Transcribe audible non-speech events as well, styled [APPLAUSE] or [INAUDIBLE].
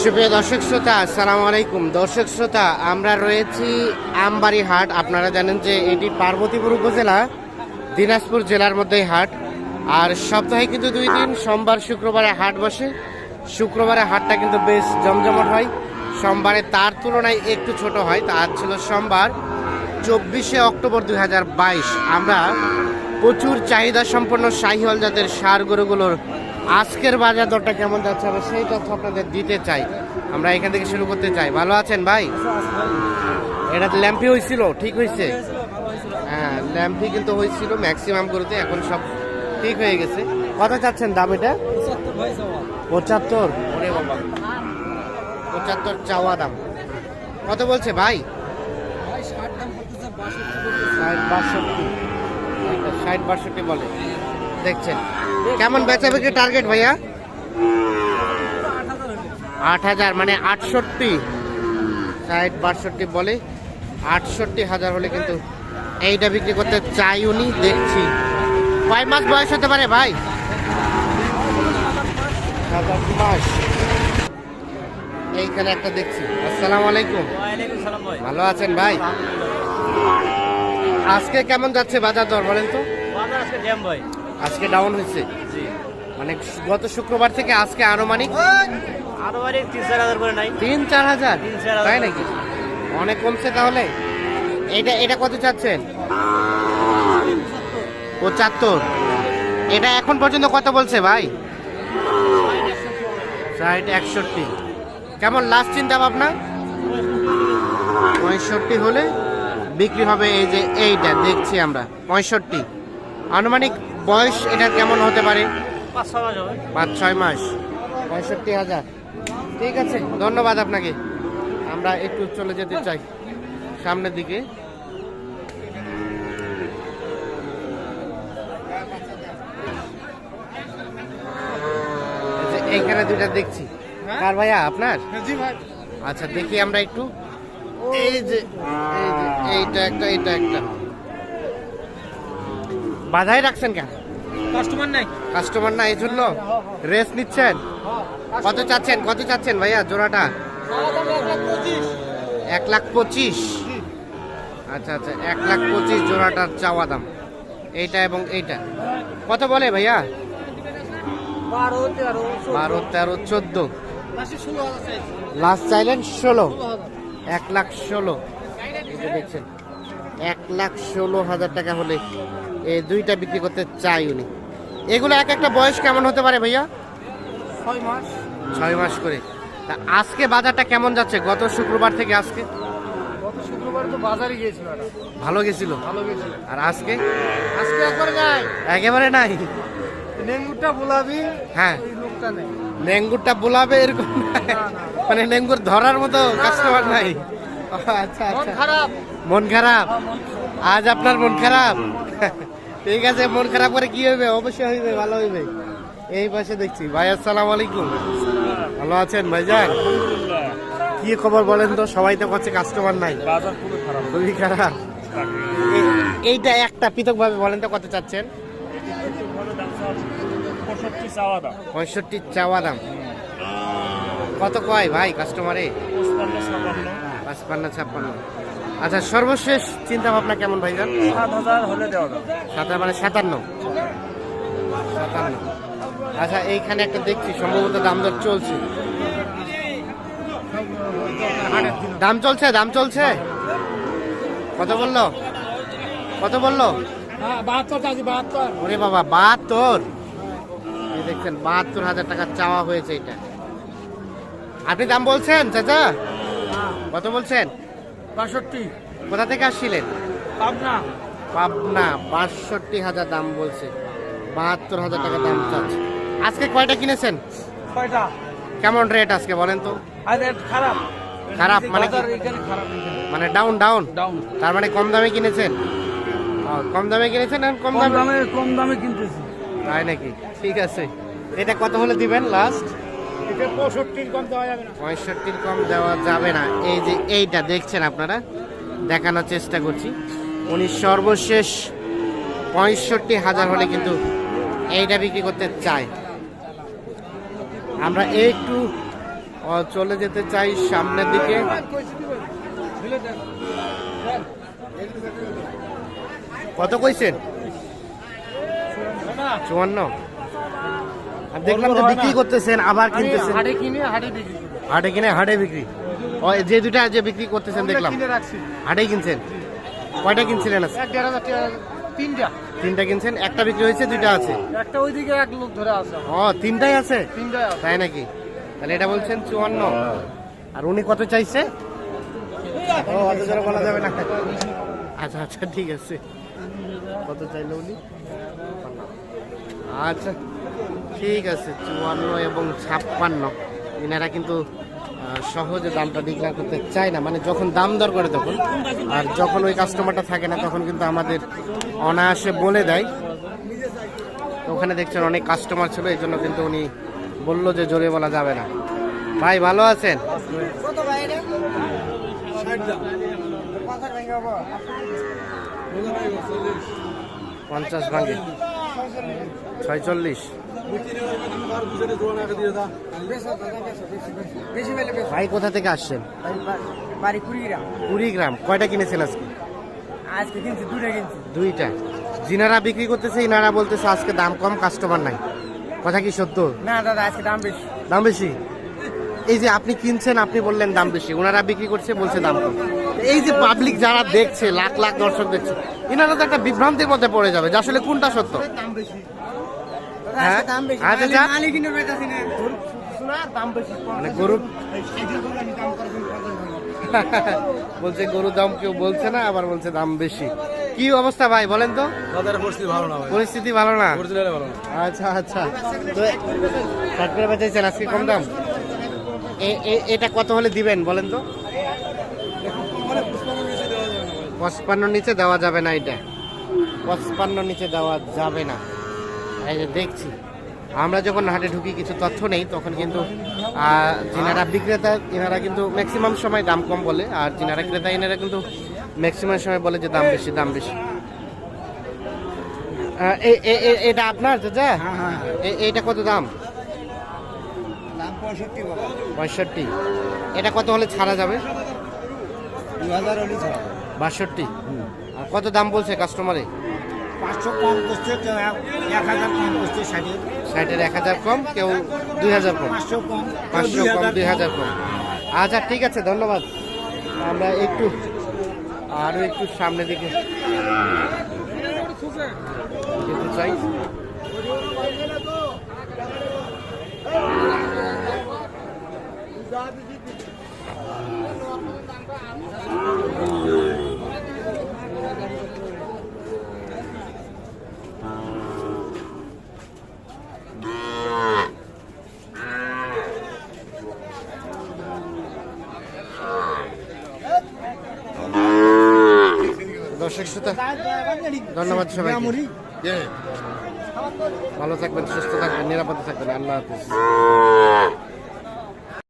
সুপ্রিয় দর্শক শ্রোতা, আসসালামু আলাইকুম। দর্শক শ্রোতা, আমরা রয়েছি আমবাড়ি হাট। আপনারা জানেন যে এটি পার্বতীপুর উপজেলা, দিনাজপুর জেলার মধ্যেই হাট। আর সপ্তাহে কিন্তু দুই দিন, সোমবার, শুক্রবারে হাট বসে। শুক্রবারে হাটটা কিন্তু বেশ জমজমট হয়। সোমবারে তার তুলনায় একটু ছোট হয়। তা আজ ছিল সোমবার, চব্বিশে অক্টোবর দুই হাজার বাইশ। আমরা প্রচুর চাহিদা সম্পন্ন শাহিওয়াল জাতের সার গরুগুলোর আজকের বাজার দরটা কেমন যাচ্ছে আমরা সেই তথ্য আপনাদের দিতে চাই। আমরা এখান থেকে শুরু করতে চাই। ভালো আছেন ভাই? এটা ল্যাম্পি হয়েছিল, ঠিক হয়েছে? হ্যাঁ ল্যাম্পি কিন্তু হয়েছিল ম্যাক্সিমাম করতে এখন সব ঠিক হয়ে গেছে। কত চাচ্ছেন দাম এটা? পঁচাত্তর। ওরে বাবা। পঁচাত্তর চাওয়া দাম। কত বলছে ভাই? ষাট বাষট্টি। ষাট বাষট্টি বলে। দেখছেন। কেমন বেচা বিক্রি টার্গেট ভাইয়া? আট হাজার মানে আটষট্টি। ষাট বাষট্টি বলে আটষট্টি হাজার হলে কিন্তু এইটা বিক্রি করতে চাই উনি দেখছি। কয় মাস বয়স হতে পারে ভাই? মাস। এইখানে একটা দেখছি। আসসালামু আলাইকুম। ভালো আছেন ভাই? আজকে কেমন যাচ্ছে বাজার দর বলেন তো? বাজার আজকে জ্যাম ভাই। আজকে ডাউন হয়েছে। মানে গত শুক্রবার থেকে আজকে আনুমানিক বাড়ি তিন চার হাজার করে নাই। তিন হাজার? তিন চার হাজার। তাই নাকি? অনেক কমছে তাহলে? এটা এটা কত চাচ্ছেন? পঁচাত্তর। এটা এখন পর্যন্ত কত বলছে ভাই? ষাট একষট্টি। কেমন লাস্ট চিন্তা ভাবনা? পঁয়ষট্টি হলে বিক্রি হবে এই যে এইটা দেখছি আমরা। পঁয়ষট্টি। আনুমানিক বয়স এটার কেমন হতে পারে? পাঁচ ছয় মাস পঁয়ষট্টি হাজার। ঠিক আছে ধন্যবাদ আপনাকে। আমরা একটু চলে যেতে চাই সামনের দিকে। এই এইখানে দুইটা দেখছি। কার ভাইয়া আপনার? জি ভাই। আচ্ছা দেখি আমরা একটু। এই যে এই যে এইটা একটা এইটা একটা। বাধাই রাখছেন কেন? কাস্টমার নাই। কাস্টমার না এই জন্য রেস্ট নিচ্ছেন? কত চাচ্ছেন? কত চাচ্ছেন ভাইয়া জোড়াটা? এক লাখ পঁচিশ। আচ্ছা আচ্ছা এক লাখ পঁচিশ জোড়াটার চাওয়া দাম। এইটা এবং এইটা। কত বলে ভাইয়া? বারো তেরো চোদ্দ। লাস্ট চাইলেন ষোলো। এক লাখ ষোলো। দেখছেন এক লাখ ষোলো হাজার টাকা হলে এই দুইটা বিক্রি করতে চাই উনি। এগুলো এক একটা বয়স কেমন হতে পারে ভাইয়া? ছয় মাস। ছয় মাস করে। তা আজকে বাজারটা কেমন যাচ্ছে? গত শুক্রবার থেকে আজকে? গত শুক্রবার তো বাজারে গিয়েছিল ভালো গেছিল? ভালো গেছিল। আর আজকে? আজকে একবার নাই। নেঙ্গুরটা বোলাবি হ্যাঁ। ওই লোকটা নেই। নেঙ্গুরটা বোলাবে এরকম। মানে নেঙ্গুর ধরার মতো কাস্টমার নাই। আচ্ছা আচ্ছা। মন খারাপ? হ্যাঁ, মন খারাপ। আজ আপনার মন খারাপ? ঠিক আছে মন খারাপ করে কি হইবে? অবশ্যই হইবে ভালো হইবে। এই পাশে দেখছি। ভাই আসসালামু আলাইকুম। ভালো আছেন ভাইজান? কি খবর বলেন তো? সবাই তো করছে কাস্টমার নাই। বাজার খুবই খারাপ। খুবই খারাপ। এইটা একটা পৃথক ভাবে বলেন তো কত চাচ্ছেন? পঁয়ষট্টি চাওয়া দাম। কত কয় ভাই কাস্টমারে পাঁচপান্ন ছাপ্পান্ন আচ্ছা সর্বশেষ চিন্তা ভাবনা কেমন ভাইজান? সাত হাজার হলে দেওয়া মানে সাতান্ন। সাতান্ন। আচ্ছা এইখানে একটা দেখছি সম্ভবত দাম দর চলছে। দাম চলছে দাম চলছে? কত বলল? কত বলল? হ্যাঁ ওরে বাবা বাহাত্তর? দেখছেন বাহাত্তর হাজার টাকা চাওয়া হয়েছে এটা। আপনি দাম বলছেন চাচা? কত বলছেন? বাষট্টি। কোথা থেকে আসছিলেন? পাবনা। পাবনা বাষট্টি হাজার দাম বলছে। বাহাত্তর হাজার টাকা দাম চাচ্ছে। আজকে কয়টা কিনেছেন? কয়টা? কেমন রেট আজকে বলেন তো? খারাপ। খারাপ মানে। মানে ডাউন ডাউন ডাউন তার মানে কম দামে কিনেছেন? কম দামে কিনেছেন কম দামে? কম দামে কিনতেছি। তাই নাকি? ঠিক আছে। এটা কত হলে দিবেন লাস্ট পঁয়ষট্টির কম দেওয়া যাবে না। এই যে এইটা দেখছেন আপনারা? দেখানোর চেষ্টা করছি। উনি সর্বশেষ পঁয়ষট্টি হাজার হলে কিন্তু এইটা বিক্রি করতে চায়। আমরা একটু চলে যেতে চাই সামনের দিকে। কত কইছেন? চুয়ান্ন। দেখলাম যে বিক্রি করতেছেন আবার কিনতেছেন। হাটে কিনে হাটে বিক্রি হাটে কিনে হাটে বিক্রি। ও যে দুটা যে বিক্রি করতেছেন দেখলাম। কিনে রাখছি। হাটে কিনছেন? কয়টা কিনছিলেন তিনটা। তিনটা কিনছেন একটা বিক্রি হয়েছে দুইটা আছে। একটা ওইদিকে এক লোক ধরে আছে ও তিনটাই আছে? তিনটাই তাই নাকি? তাহলে এটা বলছেন চুয়ান্ন। আর উনি কত চাইছে? ও অত জোরে বলা যাবে না আচ্ছা আচ্ছা ঠিক আছে। কত চাইলো উনি? আচ্ছা। ঠিক আছে, চুয়ান্ন এবং ছাপ্পান্ন। এনারা কিন্তু সহজে দামটা ডিক্লার করতে চায় না। মানে যখন দাম দর করে তখন। আর যখন ওই কাস্টমারটা থাকে না, তখন কিন্তু আমাদের অনায়াসে বলে দেয়। ওখানে দেখছেন অনেক কাস্টমার ছিল, এই জন্য কিন্তু উনি বলল যে জোরে বলা যাবে না। ভাই, ভালো আছেন? পঞ্চাশ ভাঙে ছয়চল্লিশ। ভাই কোথা থেকে আসছেন? বাড়ি কুড়িগ্রাম। কুড়িগ্রাম কয়টা কিনেছেন আজকে? আজকে কিনছি দুটা কিনছি দুইটা। যিনারা বিক্রি করতেছে ইনারা বলতেছে আজকে দাম কম কাস্টমার নাই। কথা কি সত্য? না দাদা আজকে দাম বেশি। দাম বেশি? এই যে আপনি কিনছেন আপনি বললেন দাম বেশি। ওনারা বিক্রি করছে বলছে দাম কম। এই যে পাবলিক যারা দেখছে লাখ লাখ দর্শক দেখছে এনারা তো একটা বিভ্রান্তির মধ্যে পড়ে যাবে। যে আসলে কোনটা সত্য? হ্যাঁ? আচ্ছা, আচ্ছা। মানে গরু [LAUGHS] বলছে গরুর দাম কেউ বলছে না আবার বলছে দাম বেশি। কি অবস্থা ভাই বলেন তো? পরিস্থিতি ভালো না পরিস্থিতি ভালো না? অরিজিনালি ভালো না। আচ্ছা আচ্ছা। আজকে কম দাম? এটা কত হলে দিবেন বলেন তো? পঁচপান্ন নিচে দেওয়া যাবে না এটা। পঁচপান্ন নিচে দেওয়া যাবে না। এই যে দেখছি। আমরা যখন হাটে ঢুকি কিছু তথ্য নেই তখন কিন্তু যিনারা বিক্রেতা এনারা কিন্তু ম্যাক্সিমাম সময় দাম কম বলে আর যিনারা ক্রেতা এনারা কিন্তু ম্যাক্সিমাম সময় বলে যে দাম বেশি দাম বেশি। এটা আপনার চাচা? হ্যাঁ। এ- এইটা কত দাম? দাম পঁয়ষট্টি এটা কত হলে ছাড়া যাবে? দু হাজার হলি ছাড়া বাষট্টি। আর কত দাম বলছে কাস্টমারে পাঁচশো কম করছে কেউ এক- হাজার কম করছে ষাটে ষাটের এক হাজার কম কেউ দুই হাজার কম। পাঁচশো কম। পাঁচশো কম দুই হাজার কম। আচ্ছা ঠিক আছে ধন্যবাদ। আমরা একটু আরও একটু সামনের দিকে যেতে চাই। দর্শক শ্রোতা ধন্যবাদ সবাইকে। ভালো থাকবেন সুস্থ থাকবেন নিরাপদে থাকবেন। আল্লাহ হাফিজ।